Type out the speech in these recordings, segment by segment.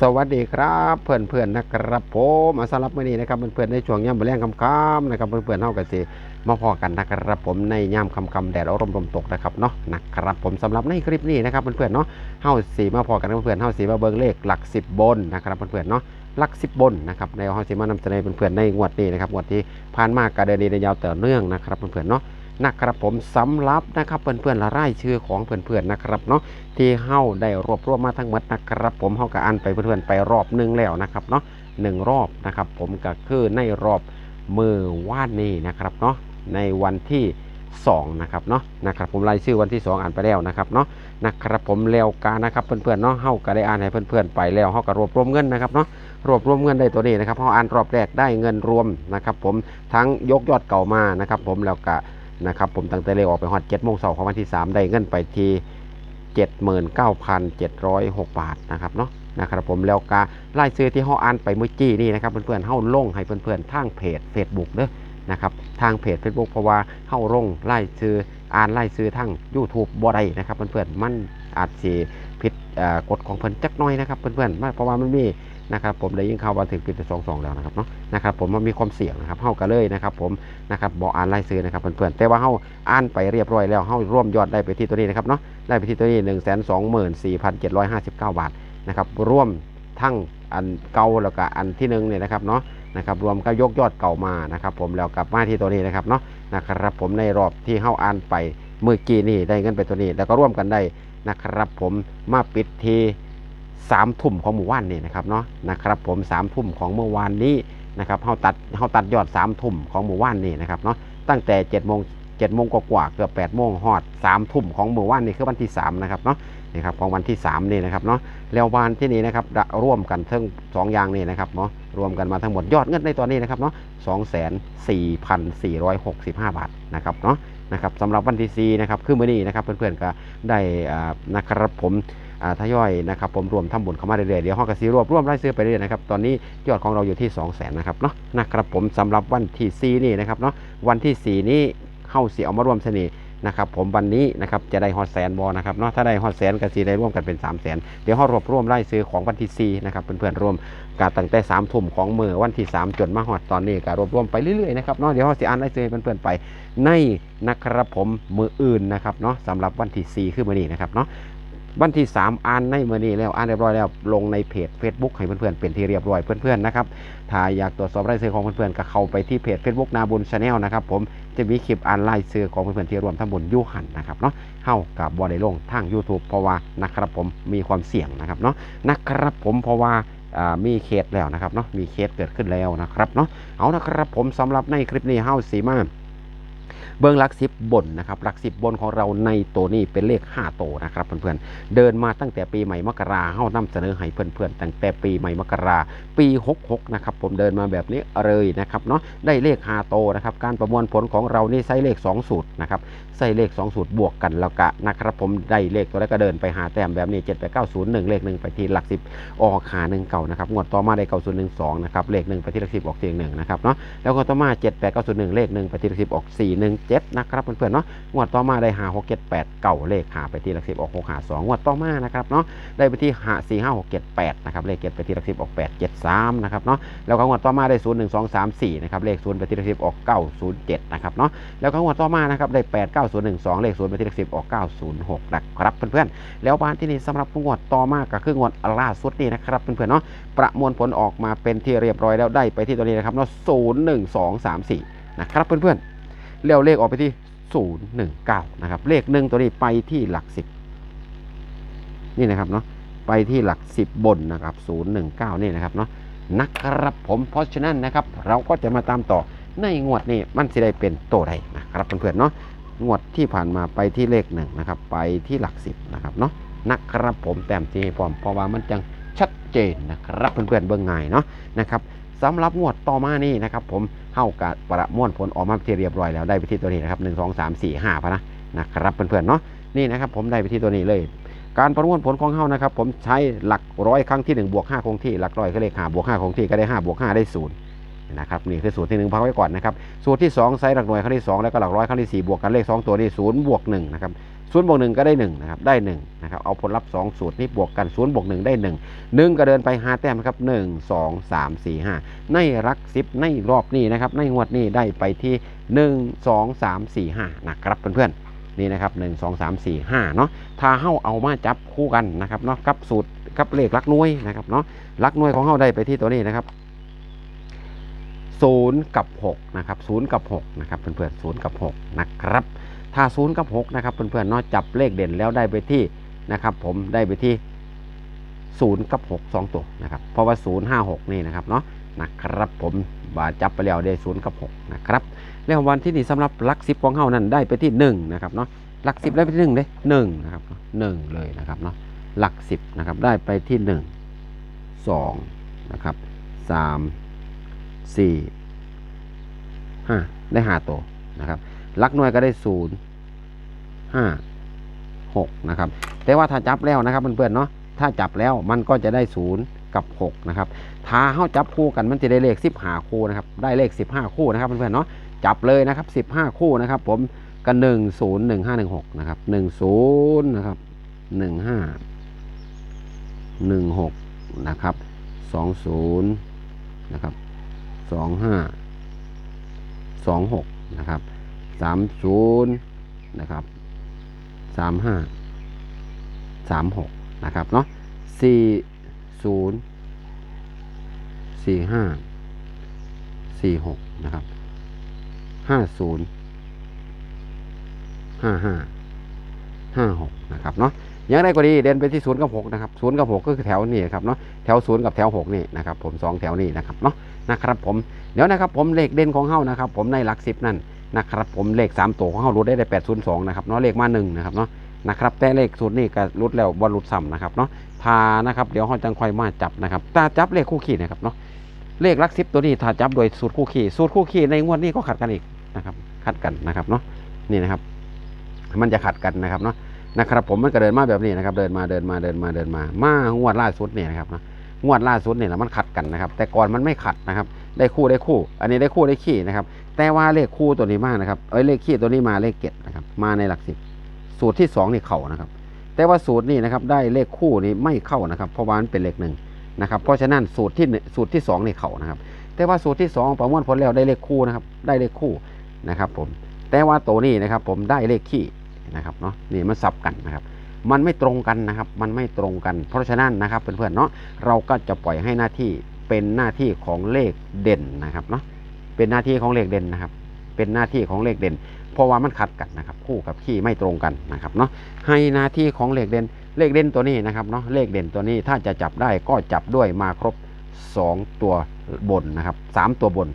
สวัสดีครับเพื่อนเพื่อนๆนะครับผมอาสำหรับมื้อนี้นะครับเพื่อนเพื่อนๆในช่วงย่ำแรงคำคำๆนะครับเพื่อนเพื่อนๆเท่ากันสิมาพอกันนะครับผมในย่ำคำคำๆแดดอารมณ์ลมตกนะครับเนาะนะครับผมสำหรับในคลิปนี้นะครับเพื่อนเพื่อนเนาะเฮาสีมาพอกันเพื่อนๆเฮาสีมาเบิ่งเลขหลักสิบบนนะครับเพื่อนเพื่อนเนาะหลักสิบบนนะครับในเฮาสีมานำเสนอเพื่อนๆในงวดนี้นะครับงวดที่ผ่านมากระเดินดีในยาวต่อเนื่องนะครับเพื่อนๆเนาะ นะครับผมสำหรับนะครับเพื่อนๆละไร่ชื่อของเพื่อนๆนะครับเนาะที่เฮาได้รวบรวมมาทั้งหมดนะครับ ผมเฮาก็อ่านไปเพื่อนๆไปรอบหนึงแล้วนะครับเนาะหนึ่งรอบนะครับผมก็คือในรอบมือว่านนี้นะครับเนาะในวันที่2นะครับเนาะนะครับผมรายชื่อวันที่ 2 อ่านไปแล้วนะครับเนาะนะครับผมแล้วกานะครับเพื่อนๆเนาะเฮาก็ได้อ่านให้เพื่อนๆไปแล้วเฮาก็รวบรวมเงินนะครับเนาะรวบรวมเงินได้ตัวนี้นะครับเฮาอ่านรอบแรกได้เงินรวมนะครับผมทั้งยกยอดเก่ามานะครับผมแล้วก็ นะครับผมตั้งแต่เลขออกไปฮอด7โมงเช้าของวันที่ 3 ได้เงินไปที่79,706 บาทนะครับเนาะนะครับผมแล้วก็รายซื้อที่เฮาอ่านไปเมื่อกี้นี่นะครับเพื่อนๆเฮาลงให้เพื่อนๆทางเพจ Facebook เด้อนะครับทางเพจ Facebook เพราะว่าเฮาลงรายซื้ออ่านรายซื้อทาง YouTube บ่ได้นะครับเพื่อนๆมันอาจสิผิดกฎของเพิ่นจักหน่อยนะครับเพื่อนๆมันเพราะว่ามันมี นะครับผมได้ยินข่าวว่าถึงปีสองสองแล้วนะครับเนาะนะครับผมมันมีความเสี่ยงนะครับเฮาก็เลยนะครับผมนะครับบ่อ่านรายซื้อนะครับเพื่อนๆแต่ว่าเฮาอ่านไปเรียบร้อยแล้วเฮาร่วมยอดได้ไปที่ตัวนี้นะครับเนาะได้ไปที่ตัวนี้1 2 4 7 5 9บาทนะครับร่วมทั้งอันเก่าแล้วก็อันที่หนึ่งเนี่ยนะครับเนาะนะครับรวมก็ยกยอดเก่ามานะครับผมแล้วกลับมาที่ตัวนี้นะครับเนาะนะครับผมในรอบที่เข้าอ่านไปเมื่อกี้นี่ได้เงินไปตัวนี้ แล้วก็ร่วมกันได้นะครับผมมาปิดที สามทุ่มของหมู่บ้านนี่นะครับเนาะนะครับผมสามทุ่มของเมื่อวานนี้นะครับเขาตัดเขาตัดยอดสามทุ่มของหมู่บ้านนี่นะครับเนาะตั้งแต่7จ็ดโมงเจ็ดโมงกว่าเกือบแปดโมงฮอดสามทุ่มของเมื่อวานนี่คือวันที่สามนะครับเนาะนี่ครับของวันที่สามนี่นะครับเนาะแล้ววันที่นี้นะครับร่วมกันทั้งสองอย่างนี่นะครับเนาะรวมกันมาทั้งหมดยอดเงินในตอนนี้นะครับเนาะสองแสนสี่พันสี่ร้อยหกสิบห้าบาทนะครับเนาะนะครับสำหรับวันที่สี่นะครับคือมื่อนี้นะครับเพื่อนๆก็ได้อ่านะครับผม ทยอยนะครับผมรวมทำบุญเข้ามาเรื่อยๆเดี๋ยวห้องกระสีรวบรวมรายซื้อไปเรื่อยนะครับตอนนี้ยอดของเราอยู่ที่ 2 0 0 0 0นนะครับเนาะนะครับผมสำหรับวันที่สี่นี่นะครับเนาะวันที่สี่นี้เข้าเสียเอามาร่วมเสน่ห์นะครับผมวันนี้นะครับจะได้ฮอตแสนบอนะครับเนาะถ้าได้ฮอตแสนก็สีได้ร่วมกันเป็น 3 0 0แสนเดี๋ยวเขารวบรวมไล่ซื้อของวันที่4นะครับเพื่อนๆรวมการตั้งแต่3ทุ่มของมือวันที่ 3 จนมาฮอตตอนนี้ก็รวบรวมไปเรื่อยๆนะครับเนาะเดี๋ยวเขาสิอ่านไล่ซื้อให้เพื่อนๆไปในนะครับผมมืออื่นนะครับเนาะสำหรับวันที่4คือมือนี้นะครับเนาะ วันที่ 3อ่านในมือนี้แล้วอ่านเรียบร้อยแล้วลงในเพจ Facebook ให้เพื่อนๆเป็นที่เรียบร้อยเพื่อนๆนะครับถ้าอยากตรวจสอบรายชื่อของเพื่อนๆก็เข้าไปที่เพจ Facebook นาบุญชาแนลนะครับผมจะมีคลิปอ่านไล่ซื้อของเพื่อนๆที่รวมทั้งบนยูหันนะครับเนาะเข้ากับบอได้ลงทาง YouTube เพราะว่านะครับผมมีความเสี่ยงนะครับเนาะนะครับผมเพราะว่ามีเคสแล้วนะครับเนาะมีเคสเกิดขึ้นแล้วนะครับเนาะเอานะครับผมสำหรับในคลิปนี้เฮาสีมา เบื้องลักสิบบนนะครับลักสิบบนของเราในตัวนี้เป็นเลข 5 โตนะครับเพื่อนๆเดินมาตั้งแต่ปีใหม่มกราเฮานำเสนอให้เพื่อนๆตั้งแต่ปีใหม่มกราปี 66นะครับผมเดินมาแบบนี้เลยนะครับเนาะได้เลข 5 โตนะครับการประมวลผลของเรานี่ใช้เลข 2 สูตรนะครับ ใส่เลข 2 สูตรบวกกันแล้วก็นะครับผมได้เลขตัวแรกก็เดินไปหาแต้มแบบนี้7 8 9 0 1 เลขหนึ่งไปที่หลัก 10 ออกหาหนึ่งเก่านะครับงวดต่อมาได้เก่าศูนย์หนึ่งสองนะครับเลขหนึ่งไปที่หลักสิบออกเสียงหนึ่งนะครับเนาะแล้วก็ต่อมา7 8 9 0 1 เลขหนึ่งไปที่หลักสิบออก 4 1 7 นะครับเพื่อนๆเนาะงวดต่อมาได้หา6 7 8 เก่าเลขหาไปที่หลักสิบออก6หา2งวดต่อมานะครับเนาะได้ไปที่หา4 5 6 7 8นะครับเลข7ไปที่หลักสิบออก 8 7 3นะครับเนาะแล้วก็งวดต่อมาได้ 0 1 2 3 4นะครับเลข0ไปที่เลข10ออก 907นะครับเนาะแล้วก็งวดต่อมานะครับได้8 9 0 1 2 เลข0ไปที่เลข10ออก 906 นะครับเพื่อนๆ แล้วบ้านที่นี่สำหรับงวดต่อมาก็คืองวดล่าสุดนี่นะครับเพื่อนๆเนาะประมวลผลออกมาเป็นที่เรียบร้อยแล้วได้ไปที่ตัวนี้นะครับเนาะ0 1 2 3 4 นะครับเพื่อนๆแล้วเลขออกไปที่ 019 นะครับเลขหนึ่งตัวนี้ไปที่หลัก10นี่นะครับเนาะไปที่หลัก 10 บนนะครับ 019 นี่นะครับเนาะนะครับผมเพราะฉะนั้นนะครับ เราก็จะมาตามต่อในงวดนี้มันจะได้เป็นโตัวใดนะครับเพื่อนๆเนาะ งวดที่ผ่านมาไปที่เลขหนึ่งนะครับ ไปที่หลักสิบนะครับเนาะนะครับผมแต้มที่พร้อมเพราะว่ามันจังชัดเจนนะครับเพื่อนๆเบื้องง่ายเนาะนะครับสำหรับงวดต่อมานี่นะครับผมเข้ากับประมวลผลออกมาที่เรียบร้อยแล้วได้ไปที่ตัวนี้นะครับหนึ่งสองสามสี่ห้าพะนะนะครับเพื่อนๆเนาะนี่นะครับผมได้ไปที่ตัวนี้เลย การประมวลผลของเฮานะครับผมใช้หลักร้อยครั้งที่1บวก5คงที่หลักร้อยก็เลข5บวก5คงที่ก็ได้5บวก5ได้0 นะครับนี่คือสูตรที่ 1 พักไว้ก่อนนะครับสูตรที่2ใช้หลักหน่วยครั้งที่ 2 แล้วก็หลักร้อยครั้งที่ 4 บวกกันเลข 2 ตัวนี่0บวก1นะครับศูนย์บวกหนึ่งก็ได้หนึ่งนะครับได้หนึ่งนะครับเอาผลลัพธ์สองสูตรนี้บวกกันศูนย์บวกหนึ่งได้หนึ่งหนึ่งก็เดินไปห้าแต้มครับหนึ่งสองสามสี่ห้าในรักสิบในรอบนี้นะครับในงวดนี้ได้ไปที่หนึ่งสองสามสี่ห้านะครับเพื่อนๆนี่นะครับหนึ่งสองสามสี่ห้าเนาะถ้าเฮาเอามาจับคู่กันนะครับเนาะกับสูตรกับเลขลักหน่วยนะครับเนาะลักหน่วยของเฮาได้ไปที่ตัวนี้นะครับ ศูนย์กับ 6 นะครับศูนย์กับ 6 นะครับเพื่อนๆศูนย์กับ 6 นะครับ ถ้าศูนย์กับ 6 นะครับเพื่อนๆเนาะจับเลขเด่นแล้วได้ไปที่นะครับ ผมได้ไปที่ศูนย์กับ6สองตัวนะครับ เพราะว่า 0 5 6 นี่นะครับเนาะนะครับผมบาจับไปแล้วได้ศูนย์กับ 6 นะครับ แล้ววันที่นี่สำหรับหลักสิบของเฮานั้นได้ไปที่ 1 นะครับเนาะหลักสิบได้ไปที่1เด้หนึ่งนะครับหนึ่งเลยนะครับเนาะหลักสิบนะครับได้ไปที่1 2นะครับสาม สี่ห้าได้ห้าตัวนะครับลักหน่วยก็ได้ศูนย์ห้าหกนะครับ แต่ว่าถ้าจับแล้วนะครับเพื่อนๆเนาะถ้าจับแล้วมันก็จะได้ศูนย์กับหกนะครับถ้าเข้าจับคู่กันมันจะได้เลขสิบห้าคู่นะครับได้เลขสิบห้าคู่นะครับเพื่อนๆเนาะจับเลยนะครับสิบห้าคู่นะครับ ผมกันหนึ่งศูนย์หนึ่งห้าหนึ่งหกนะครับหนึ่งศูนย์นะครับหนึ่งห้าหนึ่งหกนะครับสองศูนย์นะครับ สองห้าสองหกนะครับสามศูนย์นะครับสามห้าสามหกนะครับเนาะสี่ศูนย์สี่ห้าสี่หกนะครับห้าศูนย์ห้าห้าห้าหกนะครับเนาะ ยังได้ก็ดีเดินไปที่ศูนย์กับหกนะครับศูนย์กับหกก็คือแถวนี้ครับเนาะแถวศูนย์กับแถวหกนี่นะครับผมสองแถวนี้นะครับเนาะนะครับผมเดี๋ยวนะครับผมเลขเด่นของเฮานะครับผมในหลักสิบนั่นนะครับผมเลขสามตัวของเฮารุดได้ได้แปดศูนย์สองนะครับเนาะเลขมาหนึ่งนะครับเนาะนะครับแต่เลขสูตรนี่ก็รุดแล้วบอลรุดซ้ำนะครับเนาะทานะครับเดี๋ยวเฮาจังค่อยมาจับนะครับตาจับเลขคู่ขี้นะครับเนาะเลขลักสิบตัวนี้ถ้าจับโดยสูตรคู่ขี้สูตรคู่ขี้ในงวดนี้ก็ขัดกันอีกนะครับขัดกันนะครับเนาะนี่นะครับ มันจะขัดกันนะครับเนาะ นะครับผมมันก็เดินมาแบบนี้นะครับเดินมาเดินมาเดินมาเดินมามางวดล่าสุดเนี่ยนะครับเนะงวดล่าสุดเนี่ยนะมันขัดกันนะครับ แต่ก่อนมันไม่ขัดนะครับ ได้คู่ได้คู่ อันนี้ได้คู่ได้ขี้นะครับ แต่ว่าเลขคู่ตัวนี้มากนะครับเอ้ยเลขขี้ตัวนี้มาเลขเก็ดนะครับ มาในหลักสิบสูตรที่สองนี่เข่านะครับ แต่ว่าสูตรนี้นะครับได้เลขคู่นี้ไม่เข้านะครับ เพราะว่ามันเป็นเลขหนึ่งนะครับ เพราะฉะนั้นสูตรที่สูตรที่สองนี่เข่านะครับ แต่ว่าสูตรที่สองประมวลผลแล้วได้เลขคู่นะครับ ได้เลขคู่นะครับ ผม แต่ว่าตัวนี้นะครับ ผมได้เลขขี้ นะครับเนาะนี่มันสับกันนะครับ มันไม่ตรงกันนะครับ มันไม่ตรงกัน เพราะฉะนั้นนะครับเพื่อนๆเนาะเราก็จะปล่อยให้หน้าที่เป็นหน้าที่ของเลขเด่นนะครับเนาะเป็นหน้าที่ของเลขเด่นนะครับ เป็นหน้าที่ของเลขเด่น เพราะว่ามันขัดกันนะครับ คู่กับขี้ไม่ตรงกันนะครับเนาะให้หน้าที่ของเลขเด่น เลขเด่นตัวนี้นะครับเนาะเลขเด่นตัวนี้ถ้าจะจับได้ก็จับด้วยมาครบ 2 ตัวบนนะครับ 3 ตัวบน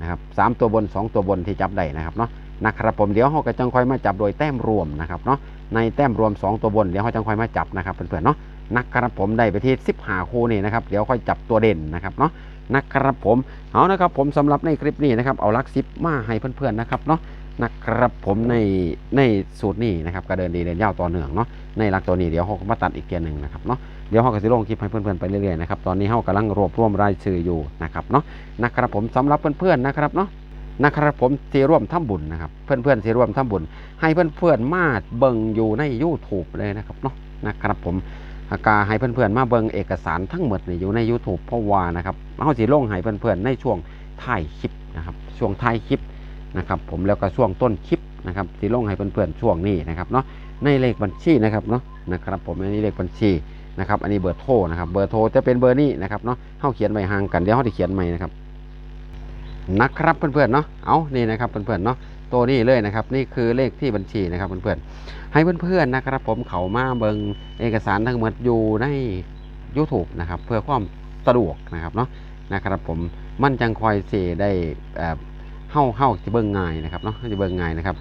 นะครับสามตัวบน 2 ตัวบนที่จับได้นะครับเนาะ นะครับผมเดี๋ยวเราก็จังค่อยมาจับโดยแต้มรวมนะครับเนาะในแต้มรวม 2 ตัวบนเดี๋ยวเราจังค่อยมาจับนะครับเพื่อนๆเนาะนะครับผมได้ไปที่15คู่นี่นะครับเดี๋ยวค่อยจับตัวเด่นนะครับเนาะนะครับผมเอานะครับผมสำหรับในคลิปนี้นะครับเอาลักซิปมาให้เพื่อนๆนะครับเนาะนะครับผมในในสูตรนี้นะครับก็เดินดีเดินยาวต่อเนื่องเนาะในหลักตัวนี้เดี๋ยวเขาก็มาตัดอีกเกียร์หนึ่งนะครับเนาะเดี๋ยวเขาก็จะลงคลิปให้เพื่อนๆไปเรื่อยๆนะครับตอนนี้เขากำลังรวบรวมรายชื่ออยู่นะครับเนาะนะครับผมสำหรับเพื่อนๆนะครับเนาะ นะครับผมที่ร่วมทำบุญนะครับ เพื่อนๆที่ร่วมทำบุญ ให้เพื่อนๆมาเบิ่งอยู่ใน YouTube เลยนะครับเนาะนะครับผมอากาให้เพื่อนๆมาเบิ่งเอกสารทั้งหมดนี่อยู่ใน YouTube เพราะว่านะครับเขาสิลงให้เพื่อนๆในช่วงท้ายคลิปนะครับช่วงท้ายคลิปนะครับผมแล้วก็ช่วงต้นคลิปนะครับสิลงให้เพื่อนๆช่วงนี้นะครับเนาะในเลขบัญชีนะครับเนาะนะครับผมอันนี้เลขบัญชีนะครับอันนี้เบอร์โทรนะครับเบอร์โทรจะเป็นเบอร์นี้นะครับเนาะเขาเขียนไว้ห่างกันเดี๋ยวเขาจะเขียนใหม่นะครับ นะครับเพื่อนๆเนาะเอานี่นะครับเพื่อนๆเนาะตัวนี้เลยนะครับนี่คือเลขที่บัญชีนะครับเพื่อนๆให้เพื่อนๆนะครับ ผมเขามาเบิงเอกสารทั้งหมดอยู่ใน YouTube นะครับเพื่อความสะดวกนะครับเนาะนะครับผมมันจังคอยเสได้เอ่อเฮ้าเฮ้าจะเบิ่งง่ายนะครับเนาะจะเบิ่งง่ายนะครับ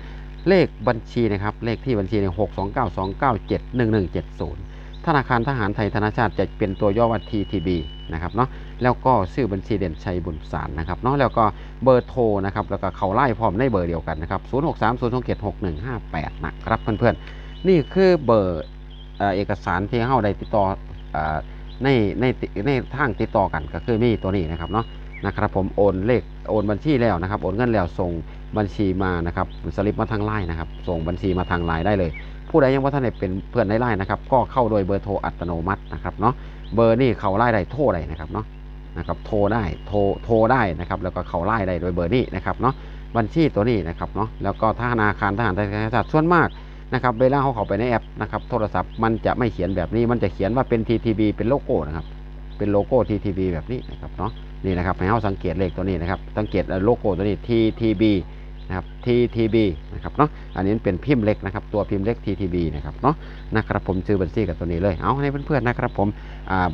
เลขบัญชีนะครับเลขที่บัญชีในหกสองเก้าสองเก้าเจ็ดหนึ่งหนึ่งเจ็ดศูนย์ ธนาคารทหารไทยธนาชาติจะเป็นตัวย่อว่า TTB นะครับเนาะแล้วก็ชื่อบัญชีเด่นชัยบุญสารนะครับเนาะแล้วก็เบอร์โทรนะครับแล้วก็เขาไล่พร้อมในเบอร์เดียวกันนะครับ0 6 3 0 2 7 6 1 5 8นะครับเพื่อนๆ นี่คือเบอร์เอกสารที่เข้าได้ติดต่อในในในทางติดต่อกันก็คือมีตัวนี้นะครับเนาะ นะครับผมโอนเลขโอนบัญชีแล้วนะครับโอนเงินแล้วส่งบัญชีมานะครับสลิปมาทางไลน์นะครับส่งบัญชีมาทางไลน์ได้เลย ผู้ใดยังว่าท่านได้เป็นเพื่อนในไลน์นะครับก็เข้าโดยเบอร์โทรอัตโนมัตินะครับเนาะเบอร์นี่เขาไล่ได้โทรได้นะครับเนาะนะครับโทรได้โทรโทรได้นะครับแล้วก็เขาไล่ได้โดยเบอร์นี้นะครับเนาะบัญชีตัวนี้นะครับเนาะแล้วก็ธนาคารทหารไทยชาติส่วนมากนะครับเวลาเขาเข้าไปในแอปนะครับโทรศัพท์มันจะไม่เขียนแบบนี้มันจะเขียนว่าเป็น TTB เป็นโลโก้นะครับเป็นโลโก้ TTB แบบนี้นะครับเนาะ นี่นะครับให้เราสังเกตเลขตัวนี้นะครับ สังเกตโลโก้ตัวนี้ TTB นะครับ TTB นะครับเนาะ อันนี้เป็นพิมพ์เล็กนะครับ ตัวพิมพ์เล็ก TTB นะครับเนาะ นะครับผมซื้อบัญชีกับตัวนี้เลย เอาให้เพื่อนๆนะครับผม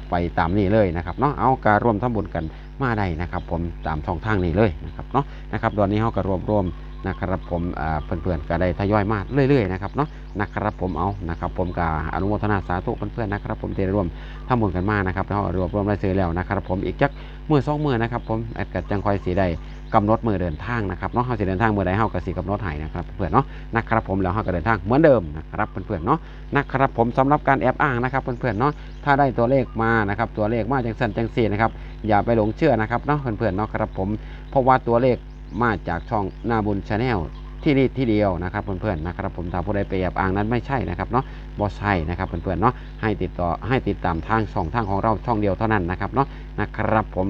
ไปตามนี้เลยนะครับเนาะ เอาการร่วมทำบุญกันมาได้นะครับ ผมตามช่องทางนี้เลยนะครับเนาะ นะครับ ตอนนี้เราก็รวมรวมนะครับผมเพื่อนๆก็ได้ทยอยมาเรื่อยๆนะครับเนาะนะครับผมเอานะครับผมก็อนุโมทนาสาธุเพื่อนๆนะครับ ผมที่ได้ร่วมทำบุญกันมานะครับเรารวบรวมรายชื่อแล้วนะครับ ผมอีกจัก มือสองมือนะครับผมแอดกัจังคอยสีได้กำหนดมือเดินทางนะครับเนาะเขาสิเดินทางมือใดเฮาก็สิกำหนดให้นะครับเพื่อนเนาะนะครับผมแล้วเฮาก็เดินทางเหมือนเดิมนะครับเพื่อนๆเนาะนะครับผมสำหรับการแอบอ้างนะครับเพื่อนๆเนาะถ้าได้ตัวเลขมานะครับตัวเลขมาจังสันจังสีนะครับอย่าไปหลงเชื่อนะครับเนาะเพื่อนๆเนาะครับผมเพราะว่าตัวเลขมาจากช่องนาบุญชาแนล ที่นี่ที่เดียวนะครับเพื่อนๆนะครับผมถ้าผู้ใดไปแอบอ้างนั้นไม่ใช่นะครับเนาะบอใช่นะครับเพื่อนๆเนาะให้ติดต่อให้ติดตามทางช่องทางของเราช่องเดียวเท่านั้นนะครับเนาะนะครับผม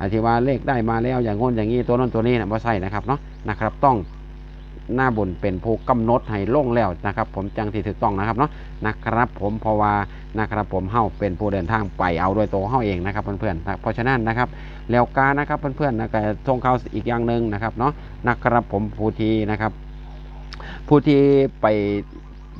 อธิว่าเลขได้มาแล้วอย่างงนอย่างนี้ตัวนั้นตัวนี้นะบอใช่นะครับเนาะนะครับต้อง หน้าบุญเป็นผู้กำหนดให้ลงแล้วนะครับ ผมจังที่ถูกต้องนะครับเนาะนะครับ ผมเพราะว่านะครับผมเฮาเป็นผู้เดินทางไปเอาโดยตัวเฮาเองนะครับเพื่อนๆนะเพราะฉะนั้นนะครับแล้วการนะครับเพื่อนๆนะก็ทงเขาอีกอย่างหนึ่งนะครับเนาะนะครับผมผู้ที่นะครับ ผู้ที่ไป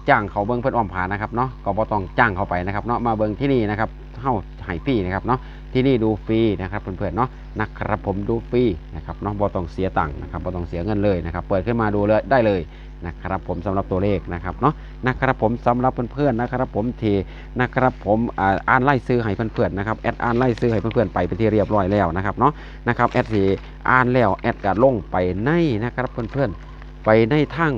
จ้างเขาเบิ้งเพื่อนอ้อมผานะครับเนาะก็บ่ต้องจ้างเขาไปนะครับเนาะมาเบิ้งที่นี่นะครับเฮา ให้ฟรีนะครับเนาะที่นี่ดูฟรีนะครับเพื่อนๆเนาะนะครับผมดูฟรีนะครับเนาะบ่ต้องเสียตังค์นะครับบ่ต้องเสียเงินเลยนะครับเปิดขึ้นมาดูเลยได้เลยนะครับผมสำหรับตัวเลขนะครับเนาะนะครับผมสำหรับเพื่อนๆนะครับผมเทนะครับผมอ่านไล่ซื้อให้เพื่อนๆนะครับแอดอ่านไล่ซื้อให้เพื่อนๆไปเป็นที่เรียบร้อยแล้วนะครับเนาะนะครับแอดสีอ่านแล้วแอดก็ลงไปในนะครับเพื่อนๆไปในทาง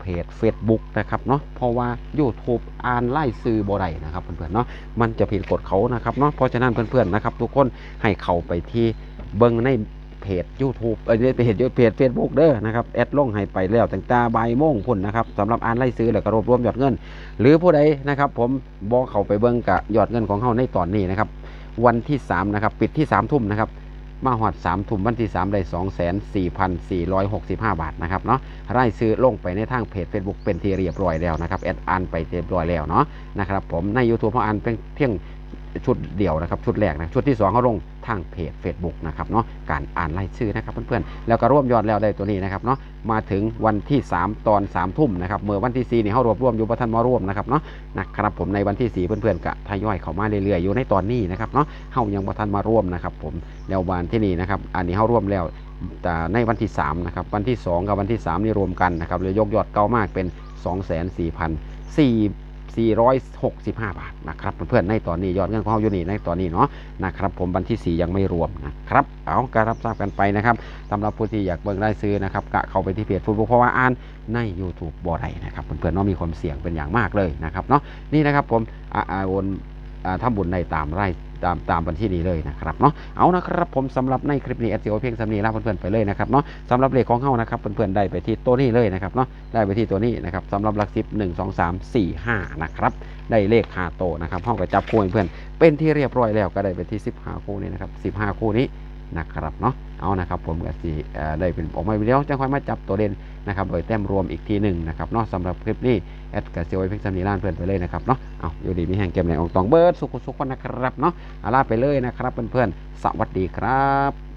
เพจ Facebook นะครับเนาะเพราะว่า YouTube อ่านไล่ซื้อบ่ได้นะครับเพื่อนๆเนาะมันจะผิดกฎเขานะครับเนาะเพราะฉะนั้นเพื่อนๆนะครับทุกคนให้เข้าไปที่เบิ่งในเพจ YouTube เอ้ยเพจเพจ Facebook เด้อนะครับแอดลงให้ไปแล้วตั้งแต่บ่ายโมงพุ่นนะครับสำหรับอ่านไล่ซื้อแล้วก็รวบรวมยอดเงิน หรือผู้ใดนะครับผมบอกเข้าไปเบิ่งกะยอดเงินของเฮาในตอนนี้นะครับวันที่3นะครับปิดที่3ทุ่มนะครับ มาหอด3ทุ่มวันที่สามได้อยหกสิบห้าบาทนะครับเนาะไร่ซื้อลงไปในทางเพจ Facebook เป็นที่เรียบร้อยแล้วนะครับแอดอ่านไปเรียบร้อยแล้วเนาะนะครับผมใน YouTube เขาอ่านเพียงเพียง ชุดเดียวนะครับ ชุดแรกนะ ชุดที่2เขาลงทางเพจ Facebook นะครับเนาะการอ่านรายชื่อนะครับเพื่อนๆ แล้วก็ร่วมยอดแล้วได้ตัวนี้นะครับเนาะมาถึงวันที่ 3 ตอน3ทุ่มนะครับเมื่อวันที่4นี่ยเขารวบรวมอยู่ประทันมาร่วมนะครับเนาะนะครับผมในวันที่4เพื่อนๆกะทยอยเข้ามาเรื่อยๆอยู่ในตอนนี้นะครับเนาะเฮายังประทันมาร่วมนะครับผมแล้ววันที่นี่นะครับอันนี้เขาร่วมแล้วแต่ในวันที่3นะครับวันที่ 2 กับวันที่ 3 นี่รวมกันนะครับเลยยกยอดเก่ามากเป็น 2 4 4 0 0 465 บาทนะครับเพื่อนๆในตอนนี้ยอดเงินของเราอยู่นี่ในตอนนี้เนาะนะครับผมวันที่ 4 ยังไม่รวมนะครับเอาการรับทราบกันไปนะครับสำหรับผู้ที่อยากเบิ่งได้ซื้อนะครับกะเข้าไปที่เพจฟุตบอลเพราะว่าอ่านใน YouTube บ่ได้นะครับเพื่อนๆเนาะมีความเสี่ยงเป็นอย่างมากเลยนะครับเนาะนี่นะครับผมอาอาโอนอ่าทำบุญในตามไร่ ตามตามบัญชีนี้เลยนะครับเนาะเอานะครับผมสำหรับในคลิปนี้เอสโอเพียงสำนีลาเพื่อนๆไปเลยนะครับเนาะสำหรับเลขของเฮานะครับเพื่อนๆได้ไปที่ตัวนี้เลยนะครับเนาะได้ไปที่ตัวนี้นะครับสำหรับหลักสิบหนึ่งสองสามสี่ห้านะครับได้เลขหาโตนะครับห้องกระจับคู่เพื่อนเป็นที่เรียบร้อยแล้วก็ได้ไปที่สิบห้าคู่นี้นะครับสิบห้าคู่นี้ นะครับเนาะเอานะครับผมก็สิเอ่อได้เป็นออกมาวิดีโอจะค่อยมาจับตัวเด่นนะครับโดยแต้มรวมอีกทีหนึ่งนะครับเนาะสำหรับคลิปนี้แอดกับเซียวไอพิกซัมนีล่านเพื่อนไปเลยนะครับเนาะเอาอยู่ดีมีแห่งเกมไหนองตองเบิร์ดสุขสุขคนนะครับเนาะลาไปเลยนะครับเพื่อนๆสวัสดีครับ